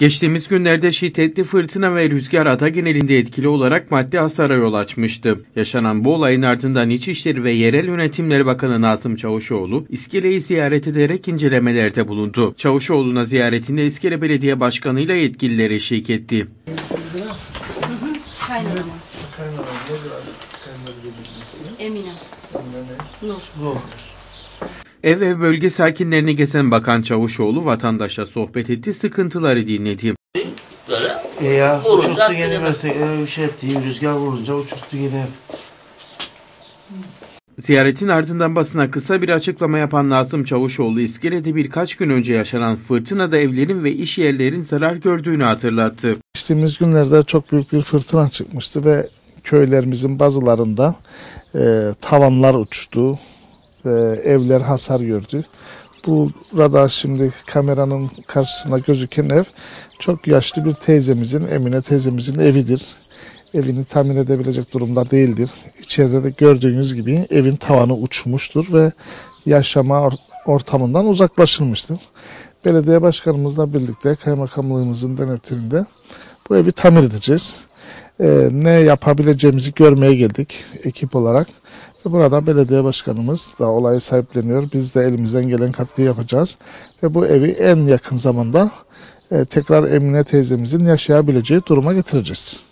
Geçtiğimiz günlerde şiddetli fırtına ve rüzgar ada genelinde etkili olarak maddi hasara yol açmıştı. Yaşanan bu olayın ardından İçişleri ve Yerel Yönetimleri Bakanı Nazım Çavuşoğlu, İskele'yi ziyaret ederek incelemelerde bulundu. Çavuşoğlu'na ziyaretinde İskele Belediye Başkanı ile yetkililer eşlik etti. Emine. Nur. Ev ev bölge sakinlerini gezen Bakan Çavuşoğlu vatandaşla sohbet etti, sıkıntıları dinledi. E ya Vurunca uçurttu mesela öyle bir şey etti. Rüzgar vurunca uçurttu yine. Ziyaretin ardından basına kısa bir açıklama yapan Nazım Çavuşoğlu, İskele'de birkaç gün önce yaşanan fırtınada evlerin ve iş yerlerin zarar gördüğünü hatırlattı. Geçtiğimiz günlerde çok büyük bir fırtına çıkmıştı ve köylerimizin bazılarında e, tavanlar uçtu ve evler hasar gördü. Burada şimdi kameranın karşısında gözüken ev çok yaşlı bir teyzemizin, Emine teyzemizin evidir. Evini tamir edebilecek durumda değildir. İçeride de gördüğünüz gibi evin tavanı uçmuştur ve yaşama or- ortamından uzaklaşılmıştır. Belediye başkanımızla birlikte kaymakamlığımızın denetiminde bu evi tamir edeceğiz. Ee, ne yapabileceğimizi görmeye geldik ekip olarak. Burada belediye başkanımız da olayı sahipleniyor. Biz de elimizden gelen katkı yapacağız. Ve bu evi en yakın zamanda e, tekrar Emine teyzemizin yaşayabileceği duruma getireceğiz.